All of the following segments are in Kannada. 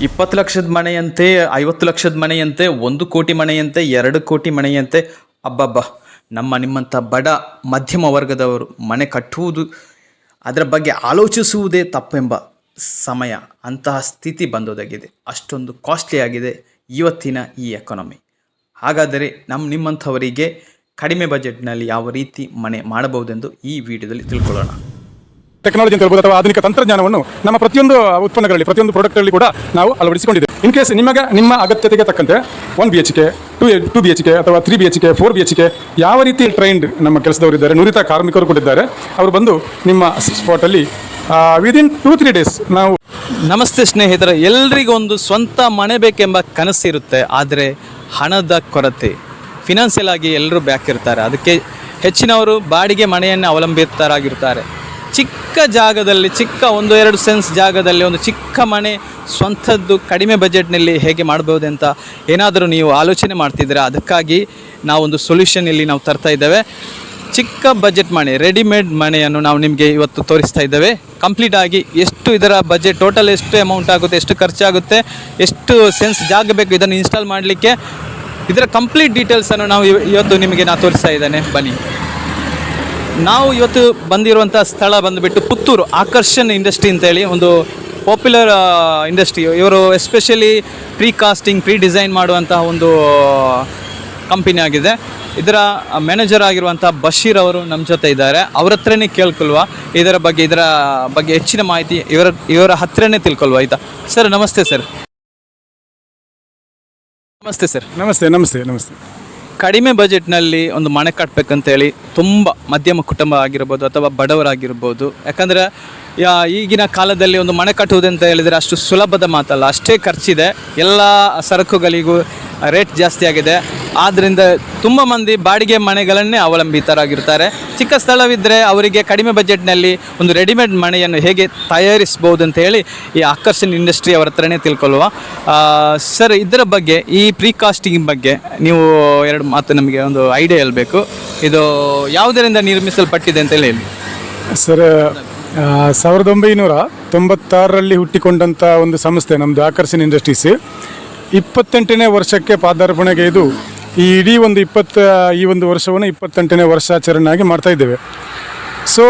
ಇಪ್ಪತ್ತು ಲಕ್ಷದ ಮನೆಯಂತೆ, ಐವತ್ತು ಲಕ್ಷದ ಮನೆಯಂತೆ, ಒಂದು ಕೋಟಿ ಮನೆಯಂತೆ, ಎರಡು ಕೋಟಿ ಮನೆಯಂತೆ, ಅಬ್ಬಬ್ಬ, ನಮ್ಮ ನಿಮ್ಮಂಥ ಬಡ ಮಧ್ಯಮ ವರ್ಗದವರು ಮನೆ ಕಟ್ಟುವುದು, ಅದರ ಬಗ್ಗೆ ಆಲೋಚಿಸುವುದೇ ತಪ್ಪೆಂಬ ಸಮಯ. ಅಂತಹ ಸ್ಥಿತಿ ಬಂದೋದಾಗಿದೆ. ಅಷ್ಟೊಂದು ಕಾಸ್ಟ್ಲಿ ಆಗಿದೆ ಇವತ್ತಿನ ಈ ಎಕಾನಮಿ ಹಾಗಾದರೆ ನಮ್ಮ ನಿಮ್ಮಂಥವರಿಗೆ ಕಡಿಮೆ ಬಜೆಟ್ನಲ್ಲಿ ಯಾವ ರೀತಿ ಮನೆ ಮಾಡಬಹುದೆಂದು ಈ ವಿಡಿಯೋದಲ್ಲಿ ತಿಳ್ಕೊಳ್ಳೋಣ. ಟೆಕ್ನಾಲಜಿ ಅಂತ ಹೇಳ್ಬೋದು, ಅಥವಾ ಆಧುನಿಕ ತಂತ್ರಜ್ಞಾನವನ್ನು ನಮ್ಮ ಪ್ರತಿಯೊಂದು ಉತ್ಪನ್ನಗಳಲ್ಲಿ, ಪ್ರತಿಯೊಂದು ಪ್ರಾಡಕ್ಟ್ಗಳಲ್ಲಿ ಕೂಡ ನಾವು ಅಳವಡಿಸಿಕೊಂಡಿದ್ದೇವೆ. ಇನ್ ಕೇಸ್ ನಿಮಗೆ ನಿಮ್ಮ ಅಗತ್ಯತೆಗೆ ತಕ್ಕಂತೆ one B H K to two B H K ಅಥವಾ three B H K four B H K ಯಾವ ರೀತಿ ಟ್ರೈನ್ಡ್ ನಮ್ಮ ಕೆಲಸದವರು ಇದ್ದಾರೆ ನುರಿತ ಕಾರ್ಮಿಕರು ಕೂಡ ಇದ್ದಾರೆ, ಅವರು ಬಂದು ನಿಮ್ಮ ಸ್ಪಾಟಲ್ಲಿ ವಿದಿನ್ ಟೂ ತ್ರೀ ಡೇಸ್ ನಾವು ನಮಸ್ತೆ ಸ್ನೇಹಿತರೆ ಎಲ್ರಿಗೊಂದು ಸ್ವಂತ ಮನೆ ಬೇಕೆಂಬ ಕನಸಿರುತ್ತೆ ಆದರೆ ಹಣದ ಕೊರತೆ. ಫಿನಾನ್ಷಿಯಲ್ ಆಗಿ ಎಲ್ಲರೂ ಬ್ಯಾಕ್ ಇರ್ತಾರೆ, ಅದಕ್ಕೆ ಹೆಚ್ಚಿನವರು ಬಾಡಿಗೆ ಮನೆಯನ್ನು ಅವಲಂಬಿತರಾಗಿರ್ತಾರೆ. ಚಿಕ್ಕ ಜಾಗದಲ್ಲಿ, ಚಿಕ್ಕ ಒಂದು ಎರಡು ಸೆನ್ಸ್ ಜಾಗದಲ್ಲಿ, ಒಂದು ಚಿಕ್ಕ ಮನೆ ಸ್ವಂತದ್ದು ಕಡಿಮೆ ಬಜೆಟ್ನಲ್ಲಿ ಹೇಗೆ ಮಾಡ್ಬೋದಂತ ಏನಾದರೂ ನೀವು ಆಲೋಚನೆ ಮಾಡ್ತಿದ್ದೀರಾ? ಅದಕ್ಕಾಗಿ ನಾವೊಂದು ಸೊಲ್ಯೂಷನ್ ಇಲ್ಲಿ ನಾವು ತರ್ತಾ ಇದ್ದೇವೆ. ಚಿಕ್ಕ ಬಜೆಟ್ ಮನೆ, ರೆಡಿಮೇಡ್ ಮನೆಯನ್ನು ನಾವು ನಿಮಗೆ ಇವತ್ತು ತೋರಿಸ್ತಾ ಇದ್ದೇವೆ. ಕಂಪ್ಲೀಟ್ ಆಗಿ ಎಷ್ಟು ಇದರ ಬಜೆಟ್, ಟೋಟಲ್ ಎಷ್ಟು ಅಮೌಂಟ್ ಆಗುತ್ತೆ, ಎಷ್ಟು ಖರ್ಚಾಗುತ್ತೆ, ಎಷ್ಟು ಸೆನ್ಸ್ ಜಾಗ ಬೇಕು ಇದನ್ನು ಇನ್ಸ್ಟಾಲ್ ಮಾಡಲಿಕ್ಕೆ, ಇದರ ಕಂಪ್ಲೀಟ್ ಡೀಟೇಲ್ಸನ್ನು ನಾವು ಇವ- ಇವತ್ತು ನಿಮಗೆ ನಾನು ತೋರಿಸ್ತಾ ಇದ್ದೇನೆ. ಬನ್ನಿ. ನಾವು ಇವತ್ತು ಬಂದಿರುವಂಥ ಸ್ಥಳ ಬಂದುಬಿಟ್ಟು ಪುತ್ತೂರು ಆಕರ್ಷಣ್ ಇಂಡಸ್ಟ್ರಿ ಅಂತೇಳಿ ಒಂದು ಪಾಪ್ಯುಲರ್ ಇಂಡಸ್ಟ್ರಿ ಇವರು especially pre casting pre design ಮಾಡುವಂತಹ ಒಂದು ಕಂಪನಿ ಆಗಿದೆ. ಇದರ ಮ್ಯಾನೇಜರ್ ಆಗಿರುವಂಥ ಬಶೀರ್ ಅವರು ನಮ್ಮ ಜೊತೆ ಇದ್ದಾರೆ. ಅವ್ರ ಹತ್ರನೇ ಕೇಳ್ಕೊಲ್ವಾ ಇದರ ಬಗ್ಗೆ ಇದರ ಬಗ್ಗೆ ಹೆಚ್ಚಿನ ಮಾಹಿತಿ ಇವರ ಇವರ ಹತ್ರನೇ ತಿಳ್ಕೊಳ್ವಾ, ಆಯಿತಾ? ಸರ್, ನಮಸ್ತೆ ಸರ್. ನಮಸ್ತೆ ಸರ್. ನಮಸ್ತೆ ನಮಸ್ತೆ ನಮಸ್ತೆ. ಕಡಿಮೆ ಬಜೆಟ್ನಲ್ಲಿ ಒಂದು ಮನೆ ಕಟ್ಟಬೇಕಂತೇಳಿ ತುಂಬ ಮಧ್ಯಮ ಕುಟುಂಬ ಆಗಿರ್ಬೋದು ಅಥವಾ ಬಡವರಾಗಿರ್ಬೋದು. ಯಾಕಂದರೆ ಯಾ, ಈಗಿನ ಕಾಲದಲ್ಲಿ ಒಂದು ಮನೆ ಕಟ್ಟುವುದಂತ ಹೇಳಿದರೆ ಅಷ್ಟು ಸುಲಭದ ಮಾತಲ್ಲ. ಅಷ್ಟೇ ಖರ್ಚಿದೆ. ಎಲ್ಲ ಸರಕುಗಳಿಗೂ ರೇಟ್ ಜಾಸ್ತಿ ಆಗಿದೆ. ಆದ್ದರಿಂದ ತುಂಬ ಮಂದಿ ಬಾಡಿಗೆ ಮನೆಗಳನ್ನೇ ಅವಲಂಬಿತರಾಗಿರ್ತಾರೆ. ಚಿಕ್ಕ ಸ್ಥಳವಿದ್ದರೆ ಅವರಿಗೆ ಕಡಿಮೆ ಬಜೆಟ್ನಲ್ಲಿ ಒಂದು ರೆಡಿಮೇಡ್ ಮನೆಯನ್ನು ಹೇಗೆ ತಯಾರಿಸ್ಬೋದು ಅಂತ ಹೇಳಿ ಈ ಆಕರ್ಷಣ್ ಇಂಡಸ್ಟ್ರಿ ಅವರ ಹತ್ರನೇ ತಿಳ್ಕೊಳ್ಳುವ. ಸರ್, ಇದರ ಬಗ್ಗೆ, ಈ ಪ್ರೀಕಾಸ್ಟಿಂಗ್ ಬಗ್ಗೆ ನೀವು ಎರಡು ಮಾತು ನಮಗೆ ಒಂದು ಐಡಿಯಾ ಹೇಳಬೇಕು. ಇದು ಯಾವುದರಿಂದ ನಿರ್ಮಿಸಲ್ಪಟ್ಟಿದೆ ಅಂತ ಹೇಳಿ ಹೇಳಿ. ಸರ್ ಸಾವಿರದ ಒಂಬೈನೂರ ತೊಂಬತ್ತಾರರಲ್ಲಿ ಹುಟ್ಟಿಕೊಂಡಂಥ ಒಂದು ಸಂಸ್ಥೆ ನಮ್ಮದು ಆಕರ್ಷಣ್ ಇಂಡಸ್ಟ್ರೀಸ್. ಇಪ್ಪತ್ತೆಂಟನೇ ವರ್ಷಕ್ಕೆ ಪಾದಾರ್ಪಣೆಗೆ ಇದು ಈ ಇಡೀ ಒಂದು ಇಪ್ಪತ್ತ, ಈ ಒಂದು ವರ್ಷವನ್ನು ಇಪ್ಪತ್ತೆಂಟನೇ ವರ್ಷಾಚರಣೆಯಾಗಿ ಮಾಡ್ತಾ ಇದ್ದೇವೆ. ಸೊ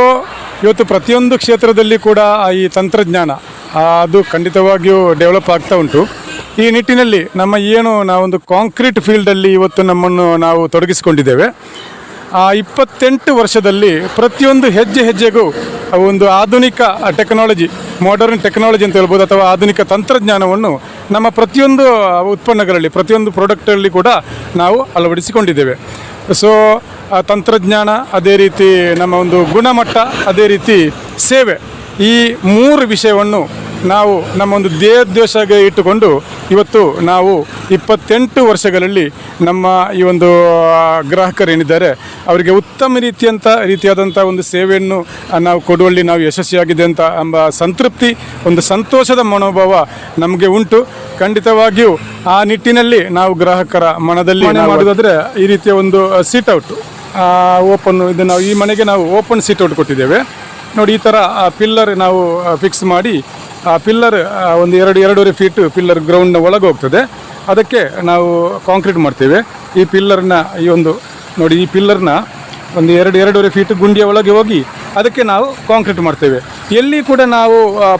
ಇವತ್ತು ಪ್ರತಿಯೊಂದು ಕ್ಷೇತ್ರದಲ್ಲಿ ಕೂಡ ಈ ತಂತ್ರಜ್ಞಾನ ಅದು ಖಂಡಿತವಾಗಿಯೂ ಡೆವಲಪ್ ಆಗ್ತಾ ಉಂಟು. ಈ ನಿಟ್ಟಿನಲ್ಲಿ ನಮ್ಮ ಏನು, ನಾವೊಂದು ಕಾಂಕ್ರೀಟ್ ಫೀಲ್ಡಲ್ಲಿ ಇವತ್ತು ನಮ್ಮನ್ನು ನಾವು ತೊಡಗಿಸಿಕೊಂಡಿದ್ದೇವೆ. ಆ ಇಪ್ಪತ್ತೆಂಟು ವರ್ಷದಲ್ಲಿ ಪ್ರತಿಯೊಂದು ಹೆಜ್ಜೆ ಹೆಜ್ಜೆಗೂ ಒಂದು ಆಧುನಿಕ ಟೆಕ್ನಾಲಜಿ ಮಾಡರ್ನ್ ಟೆಕ್ನಾಲಜಿ ಅಂತ ಹೇಳ್ಬೋದು ಅಥವಾ ಆಧುನಿಕ ತಂತ್ರಜ್ಞಾನವನ್ನು ನಮ್ಮ ಪ್ರತಿಯೊಂದು ಉತ್ಪನ್ನಗಳಲ್ಲಿ, ಪ್ರತಿಯೊಂದು ಪ್ರಾಡಕ್ಟಲ್ಲಿ ಕೂಡ ನಾವು ಅಳವಡಿಸಿಕೊಂಡಿದ್ದೇವೆ. ಸೊ ತಂತ್ರಜ್ಞಾನ ಅದೇ ರೀತಿ ನಮ್ಮ ಒಂದು ಗುಣಮಟ್ಟ, ಅದೇ ರೀತಿ ಸೇವೆ ಈ ಮೂರು ವಿಷಯವನ್ನು ನಾವು ನಮ್ಮ ಒಂದು ದೇಹೋದ್ದೇಶಗೆ ಇಟ್ಟುಕೊಂಡು ಇವತ್ತು ನಾವು ಇಪ್ಪತ್ತೆಂಟು ವರ್ಷಗಳಲ್ಲಿ ನಮ್ಮ ಈ ಒಂದು ಗ್ರಾಹಕರೇನಿದ್ದಾರೆ ಅವರಿಗೆ ಉತ್ತಮ ರೀತಿಯಂಥ ರೀತಿಯಾದಂಥ ಒಂದು ಸೇವೆಯನ್ನು ನಾವು ಕೊಡುವಲ್ಲಿ ನಾವು ಯಶಸ್ವಿಯಾಗಿದೆ ಅಂತ ಎಂಬ ಸಂತೃಪ್ತಿ ಒಂದು ಸಂತೋಷದ ಮನೋಭಾವ ನಮಗೆ ಉಂಟು. ಖಂಡಿತವಾಗಿಯೂ ಆ ನಿಟ್ಟಿನಲ್ಲಿ ನಾವು ಗ್ರಾಹಕರ ಮನದಲ್ಲಿ ಮಾಡೋದಾದರೆ ಈ ರೀತಿಯ ಒಂದು ಸೀಟ್ ಔಟ್ ಓಪನ್ ಇದು ನಾವು ಈ ಮನೆಗೆ ನಾವು ಓಪನ್ ಸೀಟ್ ಔಟ್ ಕೊಟ್ಟಿದ್ದೇವೆ. ನೋಡಿ ಈ ಥರ ಪಿಲ್ಲರ್ ನಾವು ಫಿಕ್ಸ್ ಮಾಡಿ ಆ ಪಿಲ್ಲರ್ ಒಂದು ಎರಡು, ಎರಡೂವರೆ ಫೀಟ್ ಪಿಲ್ಲರ್ ಗ್ರೌಂಡ್ನ ಒಳಗೆ ಹೋಗ್ತದೆ. ಅದಕ್ಕೆ ನಾವು ಕಾಂಕ್ರೀಟ್ ಮಾಡ್ತೇವೆ. ಈ ಪಿಲ್ಲರ್ನ ಈ ಒಂದು, ನೋಡಿ, ಈ ಪಿಲ್ಲರ್ನ ಒಂದು ಎರಡು, ಎರಡೂವರೆ ಫೀಟ್ ಗುಂಡಿಯ ಒಳಗೆ ಹೋಗಿ ಅದಕ್ಕೆ ನಾವು ಕಾಂಕ್ರೀಟ್ ಮಾಡ್ತೇವೆ. ಎಲ್ಲಿ ಕೂಡ ನಾವು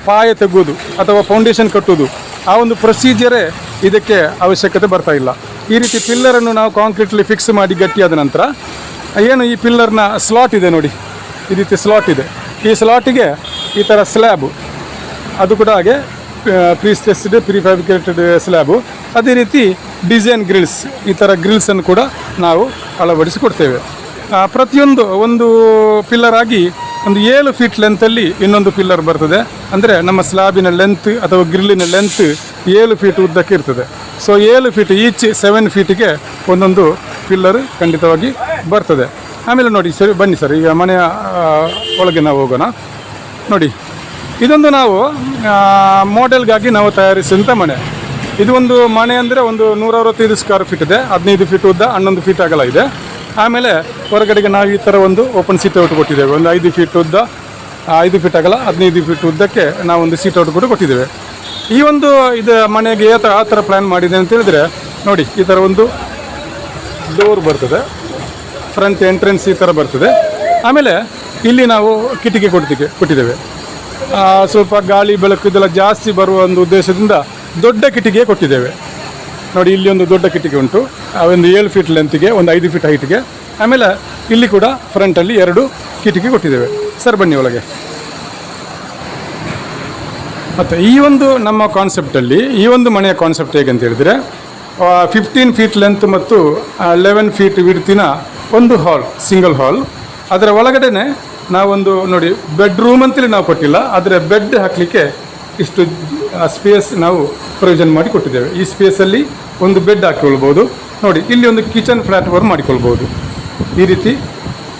ಪಾಯ ತೆಗೆಯೋದು ಅಥವಾ ಫೌಂಡೇಶನ್ ಕಟ್ಟೋದು, ಆ ಒಂದು ಪ್ರೊಸೀಜರೇ ಇದಕ್ಕೆ ಅವಶ್ಯಕತೆ ಬರ್ತಾ ಇಲ್ಲ. ಈ ರೀತಿ ಪಿಲ್ಲರನ್ನು ನಾವು ಕಾಂಕ್ರೀಟ್ಲಿ ಫಿಕ್ಸ್ ಮಾಡಿ ಗಟ್ಟಿಯಾದ ನಂತರ, ಏನು ಈ ಪಿಲ್ಲರ್ನ ಸ್ಲಾಟ್ ಇದೆ ನೋಡಿ. ಈ ರೀತಿ ಸ್ಲಾಟ್ ಇದೆ. ಈ ಸ್ಲಾಟಿಗೆ ಈ ಥರ ಸ್ಲ್ಯಾಬು ಅದು ಕೂಡ ಹಾಗೆ prestressed pre fabricated slab ಅದೇ ರೀತಿ ಡಿಸೈನ್ ಗ್ರಿಲ್ಸ್ ಈ ಥರ ಗ್ರಿಲ್ಸನ್ನು ಕೂಡ ನಾವು ಅಳವಡಿಸಿಕೊಡ್ತೇವೆ. ಪ್ರತಿಯೊಂದು ಒಂದು ಪಿಲ್ಲರ್ ಆಗಿ ಒಂದು ಏಳು ಫೀಟ್ ಲೆಂತಲ್ಲಿ ಇನ್ನೊಂದು ಪಿಲ್ಲರ್ ಬರ್ತದೆ. ಅಂದರೆ ನಮ್ಮ ಸ್ಲ್ಯಾಬಿನ ಲೆಂತ್ ಅಥವಾ ಗ್ರಿಲ್ಲಿನ ಲೆಂತ್ ಏಳು ಫೀಟ್ ಉದ್ದಕ್ಕೆ ಇರ್ತದೆ. ಸೊ ಏಳು ಫೀಟ್ ಈಚ್ ಸೆವೆನ್ ಫೀಟಿಗೆ ಒಂದೊಂದು ಪಿಲ್ಲರ್ ಖಂಡಿತವಾಗಿ ಬರ್ತದೆ. ಆಮೇಲೆ ನೋಡಿ ಸರಿ, ಬನ್ನಿ ಸರ್, ಈಗ ಮನೆಯ ಒಳಗೆ ನಾವು ಹೋಗೋಣ. ನೋಡಿ. ಇದೊಂದು ನಾವು ಮಾಡೆಲ್ಗಾಗಿ ನಾವು ತಯಾರಿಸಿದಂಥ ಮನೆ. ಇದು ಒಂದು ಮನೆ ಅಂದರೆ ಒಂದು ನೂರ ಅರವತ್ತೈದು ಸ್ಕ್ವೇರ್ ಫೀಟ್ ಇದೆ. ಹದಿನೈದು ಫೀಟ್ ಉದ್ದ, ಹನ್ನೊಂದು ಫೀಟ್ ಅಗಲ ಇದೆ. ಆಮೇಲೆ ಹೊರಗಡೆಗೆ ನಾವು ಈ ಥರ ಒಂದು ಓಪನ್ ಸೀಟ್ ಔಟ್ ಕೊಟ್ಟಿದ್ದೇವೆ ಒಂದು ಐದು ಫೀಟ್ ಉದ್ದ ಐದು ಫೀಟ್ ಅಗಲ, ಹದಿನೈದು ಫೀಟ್ ಉದ್ದಕ್ಕೆ ನಾವು ಒಂದು ಸೀಟ್ ಔಟ್ ಕೂಡ ಕೊಟ್ಟಿದ್ದೇವೆ. ಈ ಒಂದು ಇದು ಮನೆಗೆ ಯಾವ ಥರ ಆ ಥರ ಪ್ಲ್ಯಾನ್ ಮಾಡಿದೆ ಅಂತ ಹೇಳಿದ್ರೆ, ನೋಡಿ, ಈ ಥರ ಒಂದು ಡೋರ್ ಬರ್ತದೆ. ಫ್ರಂಟ್ ಎಂಟ್ರೆನ್ಸ್ ಈ ಥರ ಬರ್ತದೆ. ಆಮೇಲೆ ಇಲ್ಲಿ ನಾವು ಕಿಟಕಿ ಕೊಡ್ತಿಗೆ ಕೊಟ್ಟಿದ್ದೇವೆ. ಸ್ವಲ್ಪ ಗಾಳಿ ಬೆಳಕು ಇದೆಲ್ಲ ಜಾಸ್ತಿ ಬರುವ ಒಂದು ಉದ್ದೇಶದಿಂದ ದೊಡ್ಡ ಕಿಟಿಗೆ ಕೊಟ್ಟಿದ್ದೇವೆ. ನೋಡಿ, ಇಲ್ಲಿ ಒಂದು ದೊಡ್ಡ ಕಿಟಕಿ ಉಂಟು. ಒಂದು ಏಳು ಫೀಟ್ ಲೆಂತ್ಗೆ ಒಂದು ಐದು ಫೀಟ್ ಹೈಟ್ಗೆ ಆಮೇಲೆ ಇಲ್ಲಿ ಕೂಡ ಫ್ರಂಟಲ್ಲಿ ಎರಡು ಕಿಟಕಿ ಕೊಟ್ಟಿದ್ದೇವೆ. ಸರ್, ಬನ್ನಿ ಒಳಗೆ. ಮತ್ತು ಈ ಒಂದು ನಮ್ಮ ಕಾನ್ಸೆಪ್ಟಲ್ಲಿ ಈ ಒಂದು ಮನೆಯ ಕಾನ್ಸೆಪ್ಟ್ ಹೇಗೆ ಅಂತ ಹೇಳಿದರೆ ಫಿಫ್ಟೀನ್ ಫೀಟ್ ಲೆಂತ್ ಮತ್ತು ಲೆವೆನ್ ಫೀಟ್ ವಿಡ್ತಿನ ಒಂದು ಹಾಲ್ ಸಿಂಗಲ್ ಹಾಲ್ ಅದರ ಒಳಗಡೆನೆ ನಾವೊಂದು ನೋಡಿ ಬೆಡ್ರೂಮ್ ಅಂತೇಳಿ ನಾವು ಕೊಟ್ಟಿಲ್ಲ, ಆದರೆ ಬೆಡ್ ಹಾಕಲಿಕ್ಕೆ ಇಷ್ಟು ಸ್ಪೇಸ್ ನಾವು ಪ್ರಯೋಜನ ಮಾಡಿ ಕೊಟ್ಟಿದ್ದೇವೆ. ಈ ಸ್ಪೇಸಲ್ಲಿ ಒಂದು ಬೆಡ್ ಹಾಕಿಕೊಳ್ಬೋದು. ನೋಡಿ, ಇಲ್ಲಿ ಒಂದು ಕಿಚನ್ ಪ್ಲಾಟ್ಫಾರ್ಮ್ ಮಾಡಿಕೊಳ್ಬೋದು. ಈ ರೀತಿ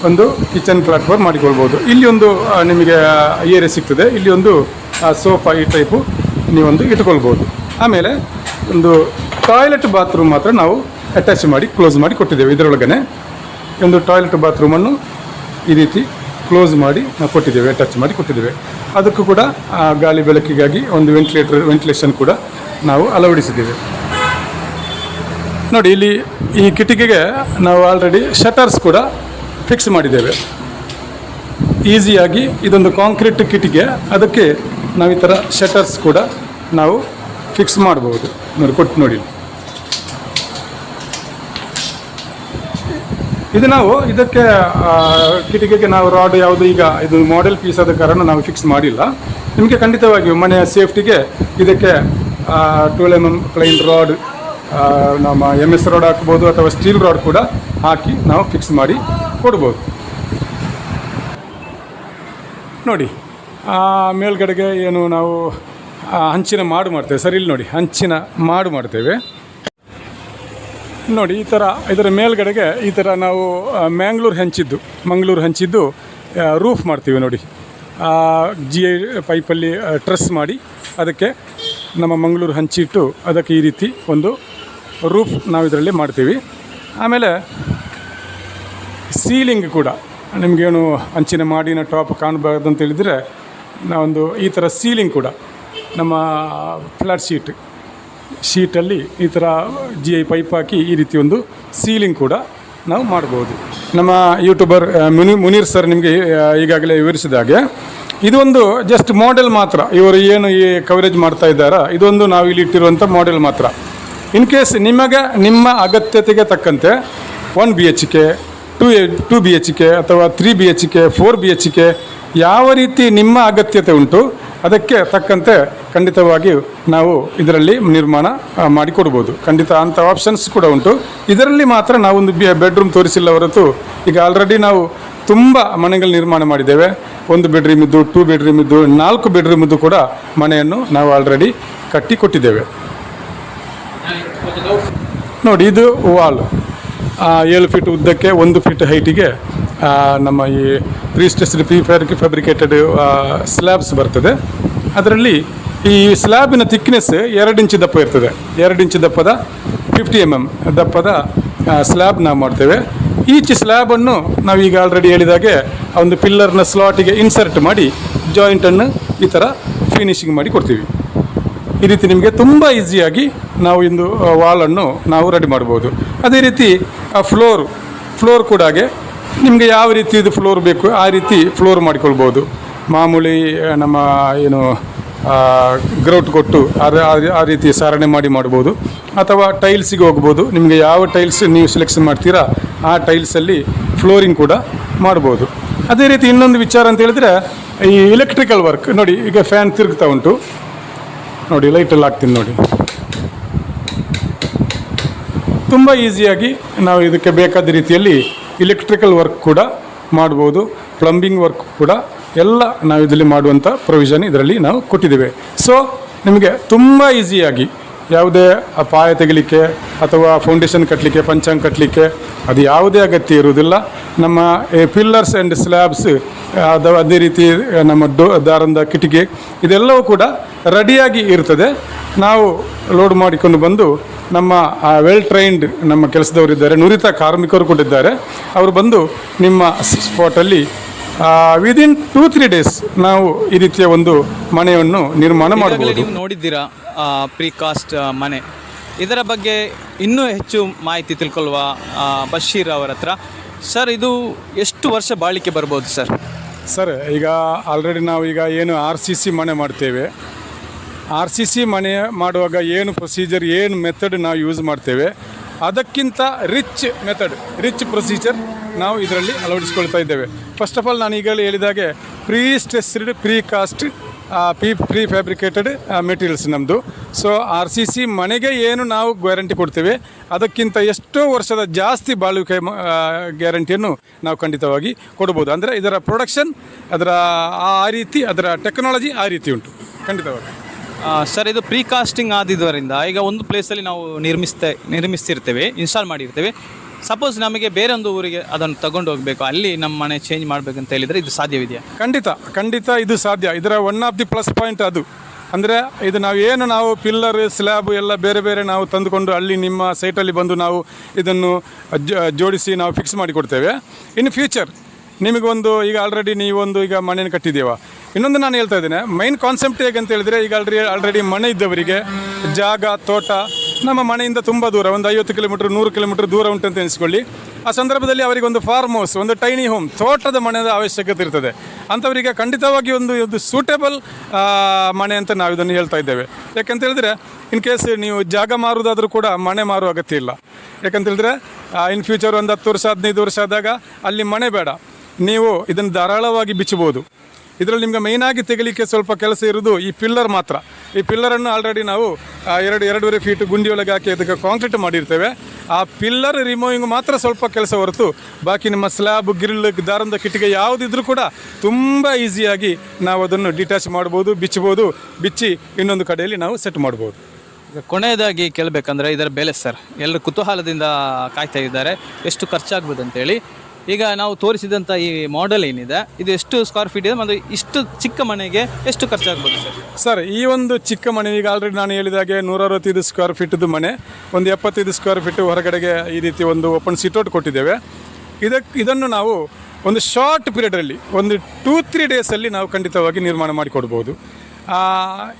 ಒಂದು ಕಿಚನ್ ಪ್ಲಾಟ್ಫಾರ್ಮ್ ಮಾಡಿಕೊಳ್ಬೋದು. ಇಲ್ಲಿ ಒಂದು ನಿಮಗೆ ಏರಿಯಾ ಸಿಗ್ತದೆ. ಇಲ್ಲಿ ಒಂದು ಸೋಫಾ ಈ ಟೈಪು ನೀವೊಂದು ಇಟ್ಕೊಳ್ಬೋದು. ಆಮೇಲೆ ಒಂದು ಟಾಯ್ಲೆಟ್ ಬಾತ್ರೂಮ್ ಮಾತ್ರ ನಾವು ಅಟ್ಯಾಚ್ ಮಾಡಿ ಕ್ಲೋಸ್ ಮಾಡಿ ಕೊಟ್ಟಿದ್ದೇವೆ. ಇದರೊಳಗೇ ಒಂದು ಟಾಯ್ಲೆಟ್ ಬಾತ್ರೂಮನ್ನು ಈ ರೀತಿ ಕ್ಲೋಸ್ ಮಾಡಿ ನಾವು ಕೊಟ್ಟಿದ್ದೇವೆ ಟಚ್ ಮಾಡಿ ಕೊಟ್ಟಿದ್ದೇವೆ. ಅದಕ್ಕೂ ಕೂಡ ಆ, ಗಾಳಿ ಬೆಳಕಿಗಾಗಿ ಒಂದು ವೆಂಟಿಲೇಟರ್ ವೆಂಟಿಲೇಷನ್ ಕೂಡ ನಾವು ಅಳವಡಿಸಿದ್ದೇವೆ. ನೋಡಿ ಇಲ್ಲಿ ಈ ಕಿಟಕಿಗೆ ನಾವು ಆಲ್ರೆಡಿ ಶಟರ್ಸ್ ಕೂಡ ಫಿಕ್ಸ್ ಮಾಡಿದ್ದೇವೆ. ಈಸಿಯಾಗಿ ಇದೊಂದು ಕಾಂಕ್ರೀಟ್ ಕಿಟಿಗೆ ಅದಕ್ಕೆ ನಾವು ಈ ಥರ ಶಟರ್ಸ್ ಕೂಡ ನಾವು ಫಿಕ್ಸ್ ಮಾಡ್ಬೋದು. ನೋಡಿ ಕೊಟ್ಟು ನೋಡಿ. ಇದು ನಾವು ಇದಕ್ಕೆ ಕಿಟಕಿಗೆ ನಾವು ರಾಡ್ ಯಾವುದು ಈಗ ಇದು ಮಾಡೆಲ್ ಪೀಸ್ ಆದ ಕಾರಣ ನಾವು ಫಿಕ್ಸ್ ಮಾಡಿಲ್ಲ. ನಿಮಗೆ ಖಂಡಿತವಾಗಿಯೂ ಮನೆಯ ಸೇಫ್ಟಿಗೆ ಇದಕ್ಕೆ ಟೂಲ್ ಎಂ ಎಂ ರಾಡ್ ನಮ್ಮ ಎಂ ಎಸ್ ರಾಡ್ ಹಾಕ್ಬೋದು ಅಥವಾ ಸ್ಟೀಲ್ ರಾಡ್ ಕೂಡ ಹಾಕಿ ನಾವು ಫಿಕ್ಸ್ ಮಾಡಿ ಕೊಡ್ಬೋದು. ನೋಡಿ ಮೇಲ್ಗಡೆಗೆ ಏನು ನಾವು ಹಂಚಿನ ಮಾಡು ಮಾಡ್ತೇವೆ. ಸರಿ, ಇಲ್ಲಿ ನೋಡಿ ಹಂಚಿನ ಮಾಡು ಮಾಡ್ತೇವೆ. ನೋಡಿ ಈ ಥರ ಇದರ ಮೇಲ್ಗಡೆಗೆ ಈ ಥರ ನಾವು ಮ್ಯಾಂಗ್ಳೂರು ಹಂಚಿದ್ದು ಮಂಗಳೂರು ಹಂಚಿದ್ದು ರೂಫ್ ಮಾಡ್ತೀವಿ ನೋಡಿ. ಜಿ ಐ ಪೈಪಲ್ಲಿ ಟ್ರೆಸ್ ಮಾಡಿ, ಅದಕ್ಕೆ ನಮ್ಮ ಮಂಗಳೂರು ಹಂಚಿಟ್ಟು, ಅದಕ್ಕೆ ಈ ರೀತಿ ಒಂದು ರೂಫ್ ನಾವು ಇದರಲ್ಲಿ ಮಾಡ್ತೀವಿ. ಆಮೇಲೆ ಸೀಲಿಂಗ್ ಕೂಡ, ನಿಮಗೇನು ಹಂಚಿನ ಮಾಡಿನ ಟಾಪ್ ಕಾಣಬಾರ್ದು ಅಂತ ಹೇಳಿದರೆ, ನಾವೊಂದು ಈ ಥರ ಸೀಲಿಂಗ್ ಕೂಡ, ನಮ್ಮ ಫ್ಲಾಟ್ ಶೀಟ್ ಶೀಟಲ್ಲಿ ಈ ಥರ ಜಿ ಐ ಪೈಪ್ ಹಾಕಿ ಈ ರೀತಿ ಒಂದು ಸೀಲಿಂಗ್ ಕೂಡ ನಾವು ಮಾಡ್ಬೋದು. ನಮ್ಮ ಯೂಟ್ಯೂಬರ್ ಮುನಿ, ಮುನೀರ್ ಸರ್ ನಿಮಗೆ ಈಗಾಗಲೇ ವಿವರಿಸಿದ ಹಾಗೆ, ಇದೊಂದು ಜಸ್ಟ್ ಮಾಡೆಲ್ ಮಾತ್ರ. ಇವರು ಏನು ಈ ಕವರೇಜ್ ಮಾಡ್ತಾ ಇದ್ದಾರಾ, ಇದೊಂದು ನಾವು ಇಲ್ಲಿ ಇಟ್ಟಿರುವಂಥ ಮಾಡೆಲ್ ಮಾತ್ರ. ಇನ್ ಕೇಸ್ ನಿಮಗೆ, ನಿಮ್ಮ ಅಗತ್ಯತೆಗೆ ತಕ್ಕಂತೆ one B H K to a two B H K ಅಥವಾ three B H K four B H K ಯಾವ ರೀತಿ ನಿಮ್ಮ ಅಗತ್ಯತೆ ಉಂಟು ಅದಕ್ಕೆ ತಕ್ಕಂತೆ ಖಂಡಿತವಾಗಿ ನಾವು ಇದರಲ್ಲಿ ನಿರ್ಮಾಣ ಮಾಡಿಕೊಡ್ಬೋದು. ಖಂಡಿತ ಅಂಥ ಆಪ್ಷನ್ಸ್ ಕೂಡ ಉಂಟು. ಇದರಲ್ಲಿ ಮಾತ್ರ ನಾವೊಂದು ಬೆಡ್ರೂಮ್ ತೋರಿಸಿಲ್ಲ ಹೊರತು ಈಗ ಆಲ್ರೆಡಿ ನಾವು ತುಂಬ ಮನೆಗಳು ನಿರ್ಮಾಣ ಮಾಡಿದ್ದೇವೆ. ಒಂದು ಬೆಡ್ರೂಮ್ ಇದ್ದು ಟೂ ಬೆಡ್ರೂಮ್ ಇದ್ದು, ನಾಲ್ಕು ಬೆಡ್ರೂಮ್ ಇದ್ದು ಕೂಡ ಮನೆಯನ್ನು ನಾವು ಆಲ್ರೆಡಿ ಕಟ್ಟಿ ಕೊಟ್ಟಿದ್ದೇವೆ ನೋಡಿ, ಇದು ವಾಲ್ ಏಳು ಫೀಟ್ ಉದ್ದಕ್ಕೆ ಒಂದು ಫೀಟ್ ಹೈಟಿಗೆ ನಮ್ಮ ಈ ಪ್ರೀಸ್ಟೆಸ್ಡ್ ಪ್ರೀ ಫ್ಯಾಬ್ರಿಕೇಟೆಡ್ ಸ್ಲ್ಯಾಬ್ಸ್ ಬರ್ತದೆ. ಅದರಲ್ಲಿ ಈ ಸ್ಲ್ಯಾಬಿನ ಥಿಕ್ನೆಸ್ ಎರಡು ಇಂಚು ದಪ್ಪ ಇರ್ತದೆ. ಎರಡು ಇಂಚು ದಪ್ಪದ ಫಿಫ್ಟಿ ಎಂ ಎಂ ದಪ್ಪದ ಸ್ಲ್ಯಾಬ್ ನಾವು ಮಾಡ್ತೇವೆ. ಈಚ್ ಸ್ಲ್ಯಾಬನ್ನು ನಾವೀಗ ಆಲ್ರೆಡಿ ಹೇಳಿದಾಗೆ ಒಂದು ಪಿಲ್ಲರ್ನ ಸ್ಲಾಟಿಗೆ ಇನ್ಸರ್ಟ್ ಮಾಡಿ ಜಾಯಿಂಟನ್ನು ಈ ಥರ ಫಿನಿಶಿಂಗ್ ಮಾಡಿ ಕೊಡ್ತೀವಿ. ಈ ರೀತಿ ನಿಮಗೆ ತುಂಬ ಈಸಿಯಾಗಿ ನಾವು ಇಂದು ವಾಲನ್ನು ನಾವು ರೆಡಿ ಮಾಡ್ಬೋದು. ಅದೇ ರೀತಿ ಫ್ಲೋರ್ ಫ್ಲೋರ್ ಕೂಡ ಹಾಗೆ. ನಿಮಗೆ ಯಾವ ರೀತಿಯದು ಫ್ಲೋರ್ ಬೇಕು, ಆ ರೀತಿ ಫ್ಲೋರ್ ಮಾಡಿಕೊಳ್ಬೋದು. ಮಾಮೂಲಿ ನಮ್ಮ ಏನು ಗ್ರೌಟ್ ಕೊಟ್ಟು ಅದು, ಆ- ಆ ರೀತಿ ಸಾರಣೆ ಮಾಡಿ ಮಾಡ್ಬೋದು. ಅಥವಾ ಟೈಲ್ಸಿಗೆ ಹೋಗ್ಬೋದು. ನಿಮಗೆ ಯಾವ ಟೈಲ್ಸ್ ನೀವು ಸೆಲೆಕ್ಷನ್ ಮಾಡ್ತೀರಾ, ಆ ಟೈಲ್ಸಲ್ಲಿ ಫ್ಲೋರಿಂಗ್ ಕೂಡ ಮಾಡ್ಬೋದು. ಅದೇ ರೀತಿ ಇನ್ನೊಂದು ವಿಚಾರ ಅಂತ ಹೇಳಿದ್ರೆ, ಈ ಎಲೆಕ್ಟ್ರಿಕಲ್ ವರ್ಕ್ ನೋಡಿ, ಈಗ ಫ್ಯಾನ್ ತಿರುಗ್ತಾ ಉಂಟು. ನೋಡಿ ಲೈಟಲ್ಲಿ ಹಾಕ್ತೀನಿ ನೋಡಿ. ತುಂಬ ಈಸಿಯಾಗಿ ನಾವು ಇದಕ್ಕೆ ಬೇಕಾದ ರೀತಿಯಲ್ಲಿ ಇಲೆಕ್ಟ್ರಿಕಲ್ ವರ್ಕ್ ಕೂಡ ಮಾಡ್ಬೋದು ಪ್ಲಂಬಿಂಗ್ ವರ್ಕ್ ಕೂಡ ಎಲ್ಲ ನಾವು ಇದರಲ್ಲಿ ಮಾಡುವಂಥ ಪ್ರೊವಿಷನ್ ಇದರಲ್ಲಿ ನಾವು ಕೊಟ್ಟಿದ್ದೇವೆ. ಸೊ ನಿಮಗೆ ತುಂಬ ಈಸಿಯಾಗಿ ಯಾವುದೇ ಅಪಾಯ ತೆಗಿಲಿಕ್ಕೆ ಅಥವಾ ಫೌಂಡೇಶನ್ ಕಟ್ಟಲಿಕ್ಕೆ ಪಂಚಾಂಗ್ ಕಟ್ಟಲಿಕ್ಕೆ ಅದು ಯಾವುದೇ ಅಗತ್ಯ ಇರುವುದಿಲ್ಲ. ನಮ್ಮ ಪಿಲ್ಲರ್ಸ್ ಆ್ಯಂಡ್ ಸ್ಲ್ಯಾಬ್ಸ್ ಅದು ಅದೇ ರೀತಿ ನಮ್ಮ ಡೋ ದಾರಂದ ಕಿಟಕಿ ಇದೆಲ್ಲವೂ ಕೂಡ ರೆಡಿಯಾಗಿ ಇರ್ತದೆ. ನಾವು ಲೋಡ್ ಮಾಡಿಕೊಂಡು ಬಂದು ನಮ್ಮ ವೆಲ್ ಟ್ರೈನ್ಡ್ ನಮ್ಮ ಕೆಲಸದವರಿದ್ದಾರೆ ನುರಿತ ಕಾರ್ಮಿಕರು ಕೊಟ್ಟಿದ್ದಾರೆ. ಅವರು ಬಂದು ನಿಮ್ಮ ಸ್ಪಾಟಲ್ಲಿ ವಿದಿನ್ ಟೂ ತ್ರೀ ಡೇಸ್ ನಾವು ಈ ರೀತಿಯ ಒಂದು ಮನೆಯನ್ನು ನಿರ್ಮಾಣ ಮಾಡಬಹುದು ನೀವು ನೋಡಿದ್ದೀರಾ ಪ್ರೀಕಾಸ್ಟ್ ಮನೆ. ಇದರ ಬಗ್ಗೆ ಇನ್ನೂ ಹೆಚ್ಚು ಮಾಹಿತಿ ತಿಳ್ಕೊಳ್ಳುವ ಆ, ಬಶೀರ್ ಅವರ ಹತ್ರ. ಸರ್ ಇದು ಎಷ್ಟು ವರ್ಷ ಬಾಳಿಕೆ ಬರ್ಬೋದು ಸರ್? ಸರ್ ಈಗ ಆಲ್ರೆಡಿ ನಾವು ಈಗ ಏನು ಆರ್ ಸಿ ಸಿ ಮನೆ ಮಾಡ್ತೇವೆ. ಆರ್ ಸಿ ಸಿ ಮನೆ ಮಾಡುವಾಗ ಏನು ಪ್ರೊಸೀಜರ್ ಏನು ಮೆಥಡ್ ನಾವು ಯೂಸ್ ಮಾಡ್ತೇವೆ, ಅದಕ್ಕಿಂತ ರಿಚ್ ಮೆಥಡ್ ರಿಚ್ ಪ್ರೊಸೀಜರ್ ನಾವು ಇದರಲ್ಲಿ ಅಳವಡಿಸ್ಕೊಳ್ತಾ ಇದ್ದೇವೆ. ಫಸ್ಟ್ ಆಫ್ ಆಲ್ ನಾನು ಈಗಲೇ ಹೇಳಿದಾಗೆ pre stressed pre cast P pre fabricated materials ನಮ್ಮದು ಸೊ ಆರ್ ಸಿ ಸಿ ಮನೆಗೆ ಏನು ನಾವು ಗ್ಯಾರಂಟಿ ಕೊಡ್ತೇವೆ, ಅದಕ್ಕಿಂತ ಎಷ್ಟೋ ವರ್ಷದ ಜಾಸ್ತಿ ಬಾಳುವಿಕೆ ಗ್ಯಾರಂಟಿಯನ್ನು ನಾವು ಖಂಡಿತವಾಗಿ ಕೊಡ್ಬೋದು. ಅಂದರೆ ಇದರ ಪ್ರೊಡಕ್ಷನ್ ಅದರ ಆ ರೀತಿ, ಅದರ ಟೆಕ್ನಾಲಜಿ ಆ ರೀತಿ ಉಂಟು. ಖಂಡಿತವಾಗಿ. ಸರ್, ಇದು ಪ್ರೀಕಾಸ್ಟಿಂಗ್ ಆದಿದ್ದರಿಂದ ಈಗ ಒಂದು ಪ್ಲೇಸಲ್ಲಿ ನಾವು ನಿರ್ಮಿಸ್ತೆ, ನಿರ್ಮಿಸ್ತಿರ್ತೇವೆ, ಇನ್ಸ್ಟಾಲ್ ಮಾಡಿರ್ತೇವೆ. ಸಪೋಸ್ ನಮಗೆ ಬೇರೊಂದು ಊರಿಗೆ ಅದನ್ನು ತಗೊಂಡು ಹೋಗಬೇಕು, ಅಲ್ಲಿ ನಮ್ಮ ಮನೆ ಚೇಂಜ್ ಅಂತ ಹೇಳಿದರೆ ಇದು ಸಾಧ್ಯವಿದೆಯಾ? ಖಂಡಿತ ಖಂಡಿತ ಇದು ಸಾಧ್ಯ. ಇದರ one of the plus point ಅದು. ಅಂದರೆ ಇದು ನಾವು ಏನು ನಾವು ಪಿಲ್ಲರ್ ಸ್ಲ್ಯಾಬ್ ಎಲ್ಲ ಬೇರೆ ಬೇರೆ ನಾವು ತಂದುಕೊಂಡು ಅಲ್ಲಿ ನಿಮ್ಮ ಸೈಟಲ್ಲಿ ಬಂದು ನಾವು ಇದನ್ನು ಜೋಡಿಸಿ ನಾವು ಫಿಕ್ಸ್ ಮಾಡಿಕೊಡ್ತೇವೆ. ಇನ್ ಫ್ಯೂಚರ್ ನಿಮಗೊಂದು ಈಗ ಆಲ್ರೆಡಿ ನೀವೊಂದು ಈಗ ಮನೆಯನ್ನು ಕಟ್ಟಿದ್ದೀವ. ಇನ್ನೊಂದು ನಾನು ಹೇಳ್ತಾ ಇದ್ದೇನೆ ಮೈನ್ ಕಾನ್ಸೆಪ್ಟ್ ಹೇಗೆ ಅಂತ ಹೇಳಿದ್ರೆ, ಈಗ ಆಲ್ರೆಡಿ ಆಲ್ರೆಡಿ ಮನೆ ಇದ್ದವರಿಗೆ ಜಾಗ, ತೋಟ, ನಮ್ಮ ಮನೆಯಿಂದ ತುಂಬ ದೂರ, ಒಂದು ಐವತ್ತು ಕಿಲೋಮೀಟರ್, ನೂರು ಕಿಲೋಮೀಟರ್ ದೂರ ಉಂಟು ಅಂತ ಎನಿಸ್ಕೊಳ್ಳಿ. ಆ ಸಂದರ್ಭದಲ್ಲಿ ಅವರಿಗೆ ಒಂದು ಫಾರ್ಮ್ ಹೌಸ್ ಒಂದು ಟೈನಿ ಹೋಮ್ ತೋಟದ ಮನೆಯ ಅವಶ್ಯಕತೆ ಇರ್ತದೆ. ಅಂಥವರಿಗೆ ಖಂಡಿತವಾಗಿ ಒಂದು ಒಂದು ಸೂಟೇಬಲ್ ಮನೆ ಅಂತ ನಾವು ಇದನ್ನು ಹೇಳ್ತಾ ಇದ್ದೇವೆ. ಯಾಕಂತ ಹೇಳಿದ್ರೆ ಇನ್ ಕೇಸ್ ನೀವು ಜಾಗ ಮಾರುವುದಾದರೂ ಕೂಡ ಮನೆ ಮಾರುವ ಅಗತ್ಯ ಇಲ್ಲ. ಯಾಕಂತ ಹೇಳಿದ್ರೆ ಇನ್ ಫ್ಯೂಚರ್ ಒಂದು ಹತ್ತು ವರ್ಷ, ಹದಿನೈದು ವರ್ಷ ಆದಾಗ ಅಲ್ಲಿ ಮನೆ ಬೇಡ. ನೀವು ಇದನ್ನು ಧಾರಾಳವಾಗಿ ಬಿಚ್ಚಬಹುದು. ಇದರಲ್ಲಿ ನಿಮ್ಗೆ ಮೈನಾಗಿ ತೆಗಿಲಿಕ್ಕೆ ಸ್ವಲ್ಪ ಕೆಲಸ ಇರೋದು ಈ ಪಿಲ್ಲರ್ ಮಾತ್ರ. ಈ ಪಿಲ್ಲರನ್ನು ಆಲ್ರೆಡಿ ನಾವು ಎರಡು, ಎರಡೂವರೆ ಫೀಟ್ ಗುಂಡಿಯೊಳಗೆ ಹಾಕಿ ಅದಕ್ಕೆ ಕಾಂಕ್ರೀಟ್ ಮಾಡಿರ್ತೇವೆ. ಆ ಪಿಲ್ಲರ್ ರಿಮೂವಿಂಗ್ ಮಾತ್ರ ಸ್ವಲ್ಪ ಕೆಲಸ ಹೊರತು, ಬಾಕಿ ನಿಮ್ಮ ಸ್ಲ್ಯಾಬ್ ಗ್ರಿಲ್ ದಾರಂದ ಕಿಟ್ಟಿಗೆ ಯಾವುದಿದ್ರೂ ಕೂಡ ತುಂಬ ಈಸಿಯಾಗಿ ನಾವು ಅದನ್ನು ಡಿಟ್ಯಾಚ್ ಮಾಡ್ಬೋದು ಬಿಚ್ಚಬೋದು ಬಿಚ್ಚಿ ಇನ್ನೊಂದು ಕಡೆಯಲ್ಲಿ ನಾವು ಸೆಟ್ ಮಾಡ್ಬೋದು ಕೊನೆಯದಾಗಿ ಕೇಳಬೇಕಂದ್ರೆ ಇದರ ಬೆಲೆ ಸರ್. ಎಲ್ಲರೂ ಕುತೂಹಲದಿಂದ ಕಾಯ್ತಾ ಇದ್ದಾರೆ. ಎಷ್ಟು ಖರ್ಚಾಗ್ಬೋದು ಅಂತೇಳಿ. ಈಗ ನಾವು ತೋರಿಸಿದಂಥ ಈ ಮಾಡೆಲ್ ಏನಿದೆ, ಇದು ಎಷ್ಟು ಸ್ಕ್ವೇರ್ ಫೀಟ್ ಇದೆ, ಮತ್ತು ಇಷ್ಟು ಚಿಕ್ಕ ಮನೆಗೆ ಎಷ್ಟು ಖರ್ಚಾಗ್ಬೋದು ಸರ್? ಸರ್, ಈ ಒಂದು ಚಿಕ್ಕ ಮನೆ, ಈಗ ಆಲ್ರೆಡಿ ನಾನು ಹೇಳಿದಾಗೆ ನೂರ ಅರವತ್ತೈದು ಸ್ಕ್ವೇರ್ ಫೀಟ್ದು ಮನೆ, ಒಂದು ಎಪ್ಪತ್ತೈದು ಸ್ಕ್ವೇರ್ ಫೀಟ್ ಹೊರಗಡೆಗೆ ಈ ರೀತಿ ಒಂದು ಓಪನ್ ಸಿಟೌಟ್ ಕೊಟ್ಟಿದ್ದೇವೆ. ಇದಕ್ಕೆ ಇದನ್ನು ನಾವು ಒಂದು ಶಾರ್ಟ್ ಪೀರಿಯಡಲ್ಲಿ ಒಂದು ಟೂ ತ್ರೀ ಡೇಸಲ್ಲಿ ನಾವು ಖಂಡಿತವಾಗಿ ನಿರ್ಮಾಣ ಮಾಡಿಕೊಡ್ಬೋದು.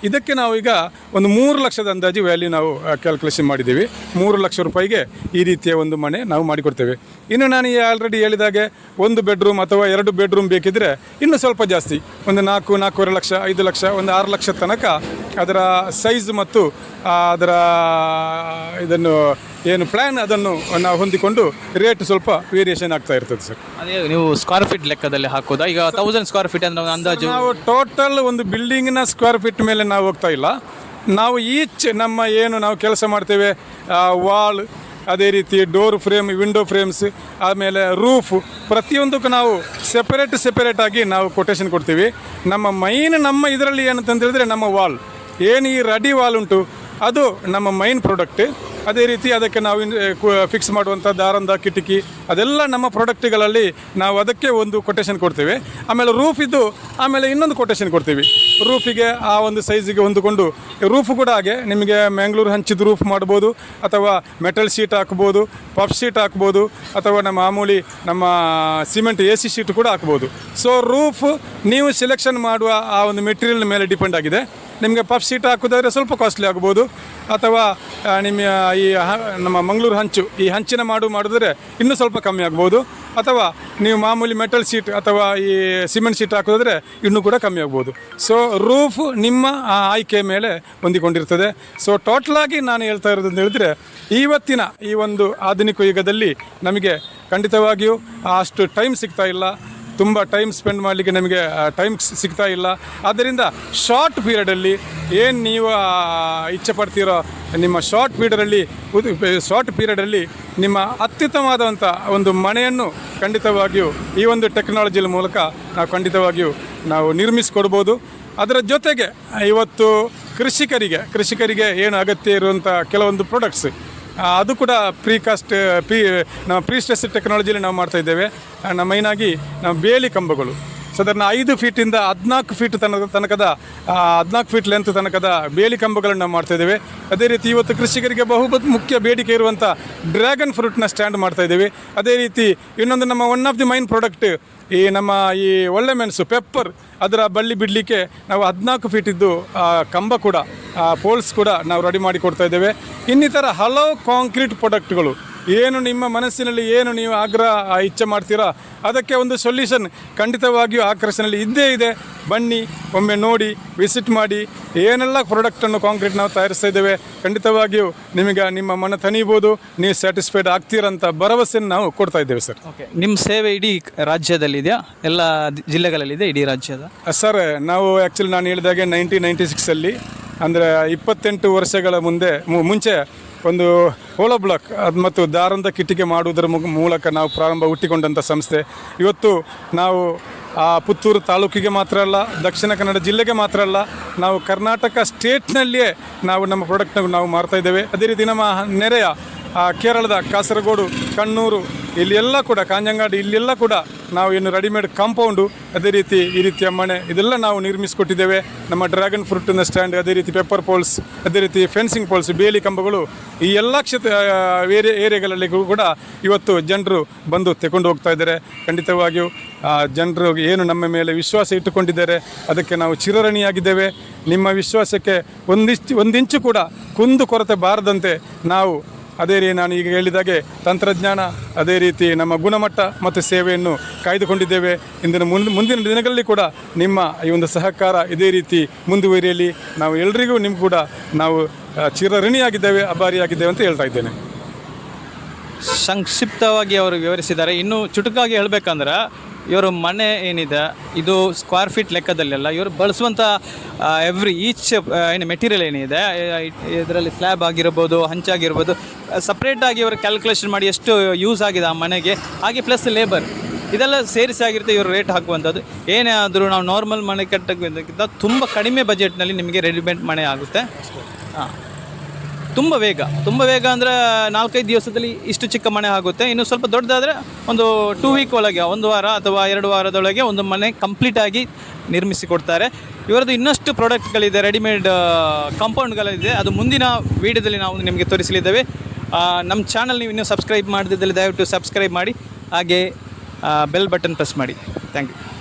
ಇದಕ್ಕೆ ನಾವು ಈಗ ಒಂದು ಮೂರು ಲಕ್ಷದ ಅಂದಾಜು ವ್ಯಾಲ್ಯೂ ನಾವು ಕ್ಯಾಲ್ಕುಲೇಷನ್ ಮಾಡಿದ್ದೀವಿ. ಮೂರು ಲಕ್ಷ ರೂಪಾಯಿಗೆ ಈ ರೀತಿಯ ಒಂದು ಮನೆ ನಾವು ಮಾಡಿಕೊಡ್ತೇವೆ. ಇನ್ನು ನಾನು ಆಲ್ರೆಡಿ ಹೇಳಿದಾಗೆ ಒಂದು ಬೆಡ್ರೂಮ್ ಅಥವಾ ಎರಡು ಬೆಡ್ರೂಮ್ ಬೇಕಿದ್ರೆ ಇನ್ನೂ ಸ್ವಲ್ಪ ಜಾಸ್ತಿ. ಒಂದು ನಾಲ್ಕು, ನಾಲ್ಕೂವರೆ ಲಕ್ಷ, ಐದು ಲಕ್ಷ, ಒಂದು ಆರು ಲಕ್ಷ ತನಕ ಅದರ ಸೈಜ್ ಮತ್ತು ಅದರ, ಇದನ್ನು ಏನು ಪ್ಲ್ಯಾನ್ ಅದನ್ನು ನಾವು ಹೊಂದಿಕೊಂಡು ರೇಟ್ ಸ್ವಲ್ಪ ವೇರಿಯೇಷನ್ ಆಗ್ತಾ ಇರ್ತದೆ ಸರ್. ಅದೇ ನೀವು ಸ್ಕ್ವೇರ್ ಫೀಟ್ ಲೆಕ್ಕದಲ್ಲಿ ಹಾಕೋದಾ? ಈಗ ತೌಸಂಡ್ ಸ್ಕ್ವೇರ್ ಫೀಟ್ ಅಂದ್ರೆ ಒಂದು ಅಂದಾಜು. ನಾವು ಟೋಟಲ್ ಒಂದು ಬಿಲ್ಡಿಂಗಿನ ಸ್ಕ್ವೇರ್ ಫೀಟ್ ಮೇಲೆ ನಾವು ಹೋಗ್ತಾ ಇಲ್ಲ. ನಾವು ಈಚ್ ನಮ್ಮ ಏನು ನಾವು ಕೆಲಸ ಮಾಡ್ತೇವೆ ವಾಲ್ ಅದೇ ರೀತಿ ಡೋರ್ ಫ್ರೇಮ್ ವಿಂಡೋ ಫ್ರೇಮ್ಸ್ ಆಮೇಲೆ ರೂಫ್ ಪ್ರತಿಯೊಂದಕ್ಕೂ ನಾವು ಸೆಪರೇಟ್ ಸೆಪರೇಟ್ ಆಗಿ ನಾವು ಕೊಟೇಶನ್ ಕೊಡ್ತೀವಿ. ನಮ್ಮ ಮೈನ್ ನಮ್ಮ ಇದರಲ್ಲಿ ಏನಂತ ಹೇಳಿದ್ರೆ ನಮ್ಮ ವಾಲ್ ಏನು ಈ ರೆಡಿ ವಾಲ್ ಉಂಟು ಅದು ನಮ್ಮ ಮೈನ್ ಪ್ರಾಡಕ್ಟ್ ಅದೇ ರೀತಿ ಅದಕ್ಕೆ ನಾವು ಫಿಕ್ಸ್ ಮಾಡುವಂಥ ದಾರಂದ, ಕಿಟಕಿ, ಅದೆಲ್ಲ ನಮ್ಮ ಪ್ರಾಡಕ್ಟ್ಗಳಲ್ಲಿ ನಾವು ಅದಕ್ಕೆ ಒಂದು ಕೊಟೇಶನ್ ಕೊಡ್ತೇವೆ. ಆಮೇಲೆ ರೂಫ್ ಇದ್ದು, ಆಮೇಲೆ ಇನ್ನೊಂದು ಕೊಟೇಶನ್ ಕೊಡ್ತೀವಿ. ರೂಫಿಗೆ ಆ ಒಂದು ಸೈಜಿಗೆ ಹೊಂದಿಕೊಂಡು ರೂಫ್ ಕೂಡ ಹಾಗೆ ನಿಮಗೆ ಮ್ಯಾಂಗ್ಳೂರು ಹಂಚಿದ ರೂಫ್ ಮಾಡ್ಬೋದು, ಅಥವಾ ಮೆಟಲ್ ಶೀಟ್ ಹಾಕ್ಬೋದು ಪಫ್ ಶೀಟ್ ಹಾಕ್ಬೋದು, ಅಥವಾ ನಮ್ಮ ಮಾಮೂಲಿ ನಮ್ಮ ಸಿಮೆಂಟ್ ಎ ಸಿ ಶೀಟ್ ಕೂಡ ಹಾಕ್ಬೋದು. ಸೊ ರೂಫ್ ನೀವು ಸೆಲೆಕ್ಷನ್ ಮಾಡುವ ಆ ಒಂದು ಮೆಟೀರಿಯಲ್ ಮೇಲೆ ಡಿಪೆಂಡ್ ಆಗಿದೆ. ನಿಮಗೆ ಪಫ್ ಶೀಟ್ ಹಾಕೋದಾದ್ರೆ ಸ್ವಲ್ಪ ಕಾಸ್ಟ್ಲಿ ಆಗ್ಬೋದು. ಅಥವಾ ನಿಮ್ಮ ಈ ನಮ್ಮ ಮಂಗಳೂರು ಹಂಚು, ಈ ಹಂಚಿನ ಮಾಡು ಮಾಡಿದ್ರೆ ಇನ್ನೂ ಸ್ವಲ್ಪ ಕಮ್ಮಿ ಆಗ್ಬೋದು. ಅಥವಾ ನೀವು ಮಾಮೂಲಿ ಮೆಟಲ್ ಶೀಟ್ ಅಥವಾ ಈ ಸಿಮೆಂಟ್ ಶೀಟ್ ಹಾಕಿದ್ರೆ ಇನ್ನೂ ಕೂಡ ಕಮ್ಮಿ ಆಗ್ಬೋದು. ಸೊ ರೂಫ್ ನಿಮ್ಮ ಆಯ್ಕೆ ಮೇಲೆ ಹೊಂದಿಕೊಂಡಿರ್ತದೆ. ಸೊ ಟೋಟಲಾಗಿ ನಾನು ಹೇಳ್ತಾ ಇರೋದು ಅಂತ ಹೇಳಿದ್ರೆ, ಇವತ್ತಿನ ಈ ಒಂದು ಆಧುನಿಕ ಯುಗದಲ್ಲಿ ನಮಗೆ ಖಂಡಿತವಾಗಿಯೂ ಅಷ್ಟು ಟೈಮ್ ಸಿಗ್ತಾ ಇಲ್ಲ. ತುಂಬ ಟೈಮ್ ಸ್ಪೆಂಡ್ ಮಾಡಲಿಕ್ಕೆ ನಮಗೆ ಟೈಮ್ ಸಿಗ್ತಾ ಇಲ್ಲ. ಆದ್ದರಿಂದ ಶಾರ್ಟ್ ಪೀರಿಯಡಲ್ಲಿ ಏನು ನೀವು ಇಚ್ಛೆ ಪಡ್ತೀರೋ ನಿಮ್ಮ ಶಾರ್ಟ್ ಪೀರಿಯಡಲ್ಲಿ ಶಾರ್ಟ್ ಪೀರಿಯಡಲ್ಲಿ ನಿಮ್ಮ ಅತ್ಯುತ್ತಮವಾದಂಥ ಒಂದು ಮನೆಯನ್ನು ಖಂಡಿತವಾಗಿಯೂ ಈ ಒಂದು ಟೆಕ್ನಾಲಜಿಯ ಮೂಲಕ ನಾವು ಖಂಡಿತವಾಗಿಯೂ ನಾವು ನಿರ್ಮಿಸಿಕೊಡ್ಬೋದು. ಅದರ ಜೊತೆಗೆ ಇವತ್ತು ಕೃಷಿಕರಿಗೆ ಕೃಷಿಕರಿಗೆ ಏನು ಅಗತ್ಯ ಇರುವಂಥ ಕೆಲವೊಂದು ಪ್ರಾಡಕ್ಟ್ಸ್ ಅದು ಕೂಡ ಪ್ರೀ ಕಾಸ್ಟ್ ಪ್ರೀ ನಾವು ಪ್ರೀ ಸ್ಟ್ರೆಸ್ ಟೆಕ್ನಾಲಜಿಯಲ್ಲಿ ನಾವು ಮಾಡ್ತಾ ಇದ್ದೇವೆ. ಮೈನಾಗಿ ನಾವು ಬೇಲಿ ಕಂಬಗಳು. ಸಾಧಾರಣ ಐದು ಫೀಟಿಂದ ಹದಿನಾಲ್ಕು ಫೀಟ್ ತನಕ, ತನಕದ ಹದಿನಾಲ್ಕು ಫೀಟ್ ಲೆಂತ್ ತನಕದ ಬೇಲಿ ಕಂಬಗಳನ್ನು ನಾವು ಮಾಡ್ತಾ ಇದ್ದೇವೆ. ಅದೇ ರೀತಿ ಇವತ್ತು ಕೃಷಿಕರಿಗೆ ಬಹು ಮುಖ್ಯ ಬೇಡಿಕೆ ಇರುವಂಥ ಡ್ರ್ಯಾಗನ್ ಫ್ರೂಟ್ನ ಸ್ಟ್ಯಾಂಡ್ ಮಾಡ್ತಾ ಇದ್ದೇವೆ. ಅದೇ ರೀತಿ ಇನ್ನೊಂದು ನಮ್ಮ one of the main product ಈ ನಮ್ಮ ಈ ಒಳ್ಳೆ ಮೆಣಸು ಪೆಪ್ಪರ್ ಅದರ ಬಳ್ಳಿ ಬಿಡಲಿಕ್ಕೆ ನಾವು ಹದಿನಾಲ್ಕು ಫೀಟಿದ್ದು ಕಂಬ ಕೂಡ ಪೋಲ್ಸ್ ಕೂಡ ನಾವು ರೆಡಿ ಮಾಡಿ ಕೊಡ್ತಾ ಇದ್ದೇವೆ. ಇನ್ನಿತರ ಹಲವು ಕಾಂಕ್ರೀಟ್ ಪ್ರಾಡಕ್ಟ್ಗಳು ಏನು ನಿಮ್ಮ ಮನಸ್ಸಿನಲ್ಲಿ ಏನು ನೀವು ಆಗ್ರಹ ಇಚ್ಛೆ ಮಾಡ್ತೀರಾ? ಅದಕ್ಕೆ ಒಂದು ಸೊಲ್ಯೂಷನ್ ಖಂಡಿತವಾಗಿಯೂ ಆಕರ್ಷಣೆಯಲ್ಲಿ ಇದ್ದೇ ಇದೆ. ಬನ್ನಿ ಒಮ್ಮೆ ನೋಡಿ ವಿಸಿಟ್ ಮಾಡಿ. ಏನೆಲ್ಲ ಪ್ರಾಡಕ್ಟನ್ನು ಕಾಂಕ್ರೀಟ್ ನಾವು ತಯಾರಿಸ್ತಾ ಇದ್ದೇವೆ ಖಂಡಿತವಾಗಿಯೂ ನಿಮಗೆ ನಿಮ್ಮ ಮನ ತನಿಬೋದು ನೀವು ಸ್ಯಾಟಿಸ್ಫೈಡ್ ಆಗ್ತೀರಂತ ಭರವಸೆಯನ್ನು ನಾವು ಕೊಡ್ತಾ ಇದ್ದೇವೆ ಸರ್ ಓಕೆ ನಿಮ್ಮ ಸೇವೆ ಇಡೀ ರಾಜ್ಯದಲ್ಲಿದೆಯಾ? ಎಲ್ಲ ಜಿಲ್ಲೆಗಳಲ್ಲಿದೆ ಇಡೀ ರಾಜ್ಯದ? ಸರ್ ನಾವು ಆ್ಯಕ್ಚುಲಿ ನಾನು ಹೇಳಿದಾಗೆ ನೈನ್ಟೀನ್ ನೈಂಟಿ ಸಿಕ್ಸಲ್ಲಿ ಅಂದರೆ ಇಪ್ಪತ್ತೆಂಟು ವರ್ಷಗಳ ಮುಂದೆ ಮುಂಚೆ ಒಂದು ಹೋಳ ಬ್ಲಾಕ್ ಅದು ಮತ್ತು ದಾರಂದ ಕಿಟ್ಟಿಗೆ ಮಾಡುವುದರ ಮೂಲಕ ನಾವು ಪ್ರಾರಂಭ ಹುಟ್ಟಿಕೊಂಡಂಥ ಸಂಸ್ಥೆ. ಇವತ್ತು ನಾವು ಆ ಪುತ್ತೂರು ತಾಲೂಕಿಗೆ ಮಾತ್ರ ಅಲ್ಲ, ದಕ್ಷಿಣ ಕನ್ನಡ ಜಿಲ್ಲೆಗೆ ಮಾತ್ರ ಅಲ್ಲ, ನಾವು ಕರ್ನಾಟಕ ಸ್ಟೇಟ್ನಲ್ಲಿಯೇ ನಾವು ನಮ್ಮ ಪ್ರಾಡಕ್ಟ್ನ ನಾವು ಮಾರ್ತಾ ಇದ್ದೇವೆ. ಅದೇ ರೀತಿ ನಮ್ಮ ನೆರೆಯ ಕೇರಳದ ಕಾಸರಗೋಡು, ಕಣ್ಣೂರು ಇಲ್ಲಿ ಎಲ್ಲ ಕೂಡ ಕಾಂಜಂಗಾಡಿ ಇಲ್ಲೆಲ್ಲ ಕೂಡ ನಾವು ಏನು ರೆಡಿಮೇಡ್ ಕಾಂಪೌಂಡು ಅದೇ ರೀತಿ ಈ ರೀತಿಯ ಮನೆ ಇದೆಲ್ಲ ನಾವು ನಿರ್ಮಿಸಿಕೊಟ್ಟಿದ್ದೇವೆ. ನಮ್ಮ ಡ್ರ್ಯಾಗನ್ ಫ್ರೂಟಿನ ಸ್ಟ್ಯಾಂಡ್ ಅದೇ ರೀತಿ ಪೆಪ್ಪರ್ ಪೋಲ್ಸ್ ಅದೇ ರೀತಿ ಫೆನ್ಸಿಂಗ್ ಪೋಲ್ಸ್ ಬೇಲಿ ಕಂಬಗಳು ಈ ಎಲ್ಲ ಕ್ಷೇತ್ರ ಬೇರೆ ಏರಿಯಾಗಳಲ್ಲಿ ಕೂಡ ಇವತ್ತು ಜನರು ಬಂದು ತಗೊಂಡು ಹೋಗ್ತಾ ಇದ್ದಾರೆ. ಖಂಡಿತವಾಗಿಯೂ ಜನರು ಏನು ನಮ್ಮ ಮೇಲೆ ವಿಶ್ವಾಸ ಇಟ್ಟುಕೊಂಡಿದ್ದಾರೆ, ಅದಕ್ಕೆ ನಾವು ಚಿರಋಣಿಯಾಗಿದ್ದೇವೆ. ನಿಮ್ಮ ವಿಶ್ವಾಸಕ್ಕೆ ಒಂದಿಷ್ಟು, ಒಂದಿಂಚು ಕೂಡ ಕುಂದು ಕೊರತೆ ಬಾರದಂತೆ ನಾವು ಅದೇ ರೀತಿ ನಾನು ಈಗ ಹೇಳಿದಾಗೆ ತಂತ್ರಜ್ಞಾನ, ಅದೇ ರೀತಿ ನಮ್ಮ ಗುಣಮಟ್ಟ ಮತ್ತು ಸೇವೆಯನ್ನು ಕಾಯ್ದುಕೊಂಡಿದ್ದೇವೆ. ಇಂದಿನ ಮುಂದೆ ಮುಂದಿನ ದಿನಗಳಲ್ಲಿ ಕೂಡ ನಿಮ್ಮ ಈ ಒಂದು ಸಹಕಾರ ಇದೇ ರೀತಿ ಮುಂದುವರಿಯಲಿ. ನಾವು ಎಲ್ಲರಿಗೂ ನಿಮ್ಗೆ ಕೂಡ ನಾವು ಚಿರಋಣಿಯಾಗಿದ್ದೇವೆ, ಅಭಾರಿಯಾಗಿದ್ದೇವೆ ಅಂತ ಹೇಳ್ತಾ ಇದ್ದೇನೆ. ಸಂಕ್ಷಿಪ್ತವಾಗಿ ಅವರು ವಿವರಿಸಿದ್ದಾರೆ. ಇನ್ನು ಚುಟುಕಾಗಿ ಹೇಳಬೇಕಂದ್ರೆ ಇವರು ಮನೆ ಏನಿದೆ, ಇದು ಸ್ಕ್ವೇರ್ ಫೀಟ್ ಲೆಕ್ಕದಲ್ಲೆಲ್ಲ ಇವರು ಬಳಸುವಂಥ ಎವ್ರಿ ಈಚ್ ಏನು ಮೆಟೀರಿಯಲ್ ಏನಿದೆ ಇದರಲ್ಲಿ ಸ್ಲ್ಯಾಬ್ ಆಗಿರ್ಬೋದು ಹಂಚಾಗಿರ್ಬೋದು ಸಪ್ರೇಟಾಗಿ ಇವರು ಕ್ಯಾಲ್ಕುಲೇಷನ್ ಮಾಡಿ ಎಷ್ಟು ಯೂಸ್ ಆಗಿದೆ ಆ ಮನೆಗೆ, ಹಾಗೆ ಪ್ಲಸ್ ಲೇಬರ್ ಇದೆಲ್ಲ ಸೇರಿಸಿ ಆಗಿರುತ್ತೆ ಇವರು ರೇಟ್ ಹಾಕುವಂಥದ್ದು. ಏನೇ ಆದರೂ ನಾವು ನಾರ್ಮಲ್ ಮನೆ ಕಟ್ಟೋಕ್ಕಿಂತ ತುಂಬ ಕಡಿಮೆ ಬಜೆಟ್ನಲ್ಲಿ ನಿಮಗೆ ರೆಡಿಮೇಡ್ ಮನೆ ಆಗುತ್ತೆ. ಹಾಂ. ತುಂಬ ವೇಗ ತುಂಬ ವೇಗ ಅಂದರೆ ನಾಲ್ಕೈದು ದಿವಸದಲ್ಲಿ ಇಷ್ಟು ಚಿಕ್ಕ ಮನೆ ಆಗುತ್ತೆ. ಇನ್ನು ಸ್ವಲ್ಪ ದೊಡ್ಡದಾದರೆ ಒಂದು ಟೂ ವೀಕ್ ಒಳಗೆ, ಒಂದು ವಾರ ಅಥವಾ ಎರಡು ವಾರದೊಳಗೆ ಒಂದು ಮನೆ ಕಂಪ್ಲೀಟ್ ಆಗಿ ನಿರ್ಮಿಸಿ ಕೊಡ್ತಾರೆ ಇವರದ್ದು ಇನ್ನಷ್ಟು ಪ್ರಾಡಕ್ಟ್ಗಳಿದೆ ರೆಡಿಮೇಡ್ ಕಾಂಪೌಂಡ್ಗಳಿದೆ ಅದು ಮುಂದಿನ ವೀಡಿಯೋದಲ್ಲಿ ನಾವು ನಿಮಗೆ ತೋರಿಸಲಿದ್ದೇವೆ. ನಮ್ಮ ಚಾನಲ್ ನೀವು ಇನ್ನೂ ಸಬ್ಸ್ಕ್ರೈಬ್ ಮಾಡದಿದ್ದಲ್ಲಿ ದಯವಿಟ್ಟು ಸಬ್ಸ್ಕ್ರೈಬ್ ಮಾಡಿ, ಹಾಗೆ ಬೆಲ್ ಬಟನ್ ಪ್ರೆಸ್ ಮಾಡಿ. Thank you